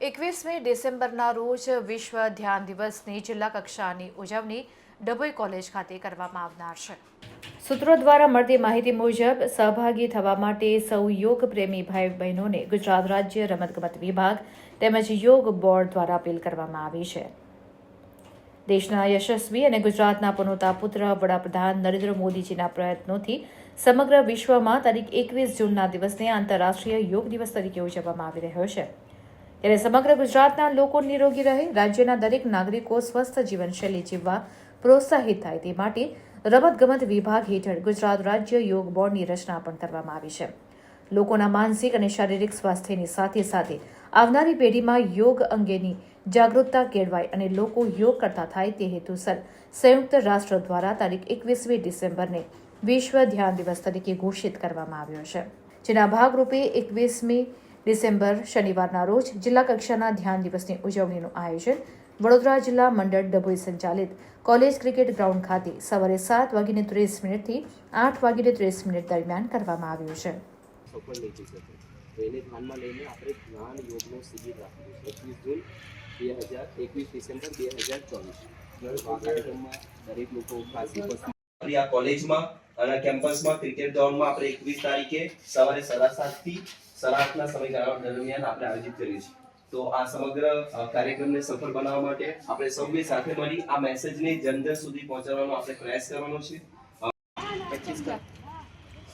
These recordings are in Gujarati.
એકવીસમી ડિસેમ્બરના રોજ વિશ્વ ધ્યાન દિવસની જિલ્લા કક્ષાની ઉજવણી ડભોઈ કોલેજ ખાતે કરવામાં આવનાર છે. સૂત્રો દ્વારા મળતી માહિતી મુજબ, સહભાગી થવા માટે સૌ યોગ પ્રેમી ભાઈ બહેનોને ગુજરાત રાજ્ય રમતગમત વિભાગ તેમજ યોગ બોર્ડ દ્વારા અપીલ કરવામાં આવી છે. દેશના યશસ્વી અને ગુજરાતના પનોતા પુત્ર વડાપ્રધાન નરેન્દ્ર મોદીજીના પ્રયત્નોથી સમગ્ર વિશ્વમાં તારીખ એકવીસ જૂનના દિવસને આંતરરાષ્ટ્રીય યોગ દિવસ તરીકે ઉજવવામાં આવી રહ્યો છે. ત્યારે સમગ્ર ગુજરાતના લોકો નિરોગી રહે, રાજ્યના દરેક નાગરિકો સ્વસ્થ જીવનશૈલી જીવવા પ્રોત્સાહિત થાય તે માટે રમતગમત વિભાગ હેઠળ ગુજરાત રાજ્ય યોગ બોર્ડની રચના પણ કરવામાં આવી છે. લોકોના માનસિક અને શારીરિક સ્વાસ્થ્યની સાથે સાથે આવનારી પેઢીમાં યોગ અંગેની જાગૃતતા કેળવાય અને લોકો યોગ કરતા થાય તે હેતુસર સંયુક્ત રાષ્ટ્ર દ્વારા તારીખ એકવીસમી ડિસેમ્બરને વિશ્વ ધ્યાન દિવસ તરીકે ઘોષિત કરવામાં આવ્યો છે. જેના ભાગરૂપે એકવીસમી ડિસેમ્બર શનિવારના રોજ જિલ્લા કક્ષાના ધ્યાન દિવસની ઉજવણીનું આયોજન વડોદરા જિલ્લા મંડળ ડભોઈ સંચાલિત કોલેજ ક્રિકેટ ગ્રાઉન્ડ ખાતે સવારે સાત વાગીને ત્રીસ મિનિટથી આઠ વાગીને ત્રીસ મિનિટ દરમિયાન કરવામાં આવ્યું છે. તો એને ધ્યાનમાં લઈને આપણે જ્ઞાન યોગનો શિબિર રાખીશું એકવીસ જૂન બે હજાર એકવીસ ડિસેમ્બર બે હજાર ચોવીસ. કાર્યક્રમમાં દરેક લોકો ખાસી આ કોલેજમાં અને કેમ્પસમાં ક્રિકેટ ગ્રાઉન્ડમાં આપણે એકવીસ તારીખે સવારે સાડા સાતથી આઠના સમયગાળા દરમિયાન આપણે આયોજિત કર્યું છે તો આ સમગ્ર કાર્યક્રમને સફળ બનાવવા માટે આપણે સૌએ સાથે મળી આ મેસેજને જન જન સુધી પહોંચાડવાનો આપણે પ્રયાસ કરવાનો છે. અ, 25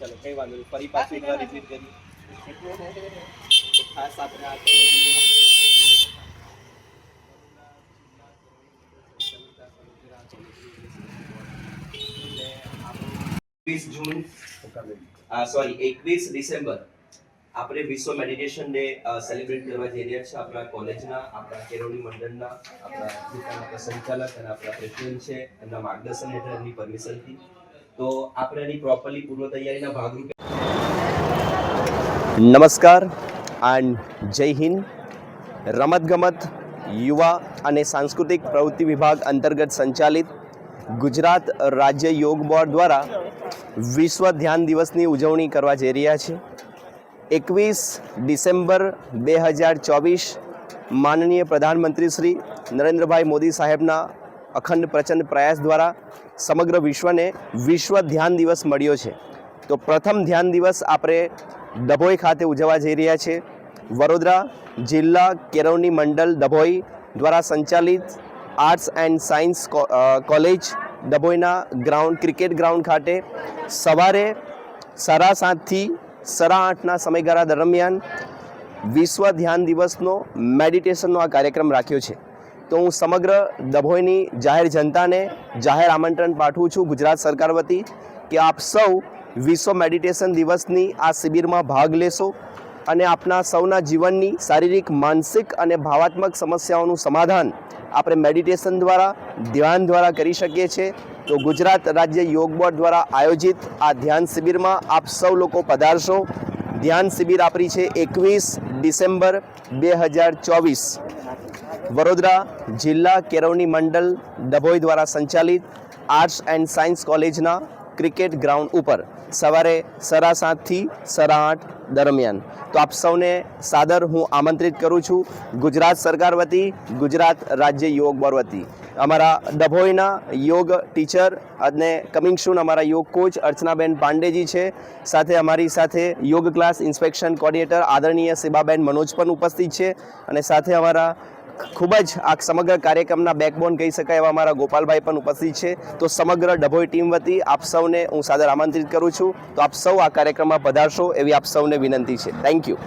ચલો કઈ વાંધો નહીં. ફરી પાછું એકવાર રિપીટ કરીએ. ડિસેમ્બર આપણે વિશ્વ મેડિટેશન ડે સેલિબ્રેટ કરવા જઈ રહ્યા આપણા કોલેજના, આપણા કેરોલી મંડળના, આપણા સંચાલક અને આપણા પ્રેસિડેન્ટ છે એમના માર્ગદર્શન હેઠળ પરમિશનથી તો આપણે એની પ્રોપરલી પૂર્વ તૈયારીના ભાગરૂપે નમસ્કાર એન્ડ જય હિન્દ. રમતગમત, યુવા અને સાંસ્કૃતિક પ્રવૃત્તિ વિભાગ અંતર્ગત સંચાલિત ગુજરાત રાજ્ય યોગ બોર્ડ દ્વારા વિશ્વ ધ્યાન દિવસની ઉજવણી કરવા જઈ રહ્યા છે એકવીસ ડિસેમ્બર બે હજાર ચોવીસ માનનીય પ્રધાનમંત્રી શ્રી નરેન્દ્રભાઈ મોદી સાહેબના અખંડ પ્રચંડ પ્રયાસ દ્વારા સમગ્ર વિશ્વને વિશ્વ ધ્યાન દિવસ મળ્યો છે. તો પ્રથમ ધ્યાન દિવસ આપણે ડભોઈ ખાતે ઉજવવા જઈ રહ્યા છે. વડોદરા જિલ્લા કેરવણી મંડળ ડભોઈ દ્વારા સંચાલિત આર્ટ્સ એન્ડ સાયન્સ કોલેજ ડભોઈના ગ્રાઉન્ડ, ક્રિકેટ ગ્રાઉન્ડ ખાતે સવારે સાડા સાતથી સાડા આઠના સમયગાળા દરમિયાન વિશ્વ ધ્યાન દિવસનો મેડિટેશનનો આ કાર્યક્રમ રાખ્યો છે. તો હું સમગ્ર ડભોઈની જાહેર જનતાને જાહેર આમંત્રણ પાઠવું છું. ગુજરાત સરકાર વતી કે આપ સૌ વિશ્વ મેડિટેશન દિવસની આ શિબિરમાં ભાગ લેશો અને આપના સૌના જીવનની શારીરિક, માનસિક અને ભાવાત્મક સમસ્યાઓનું સમાધાન આપણે મેડિટેશન દ્વારા, ધ્યાન દ્વારા કરી શકીએ છીએ. તો ગુજરાત રાજ્ય યોગ બોર્ડ દ્વારા આયોજિત આ ધ્યાન શિબિરમાં આપ સૌ લોકો પધારશો. ધ્યાન શિબિર આપણી છે એકવીસ ડિસેમ્બર બે હજાર ચોવીસ. વડોદરા જિલ્લા કેરવણી મંડળ ડભોઈ દ્વારા સંચાલિત આર્ટ્સ એન્ડ સાયન્સ કોલેજના ક્રિકેટ ગ્રાઉન્ડ ઉપર. સવારે સરા સાતથી સરા આઠ દરમિયાન. તો આપ સૌને સાદર હું આમંત્રિત કરું છું ગુજરાત સરકાર વતી, ગુજરાત રાજ્ય યોગ બોર્ડ વતી. અમારા ડભોઈના યોગ ટીચર અને કમિંગ સૂન અમારા યોગ કોચ અર્ચનાબેન પાંડેજી છે. સાથે અમારી સાથે યોગ ક્લાસ ઇન્સ્પેક્શન કોર્ડિનેટર આદરણીય સેબાબેન મનોજ પણ ઉપસ્થિત છે. અને સાથે અમારા ખૂબ જ આ સમગ્ર કાર્યક્રમના બેકબોન કહી શકાય એવા મારા ગોપાલભાઈ પણ ઉપસ્થિત છે. તો સમગ્ર ડભોઈ ટીમ વતી આપ સૌને હું સાદર આમંત્રિત કરું છું. તો આપ સૌ આ કાર્યક્રમમાં પધારશો એવી આપ સૌને વિનંતી છે. Thank you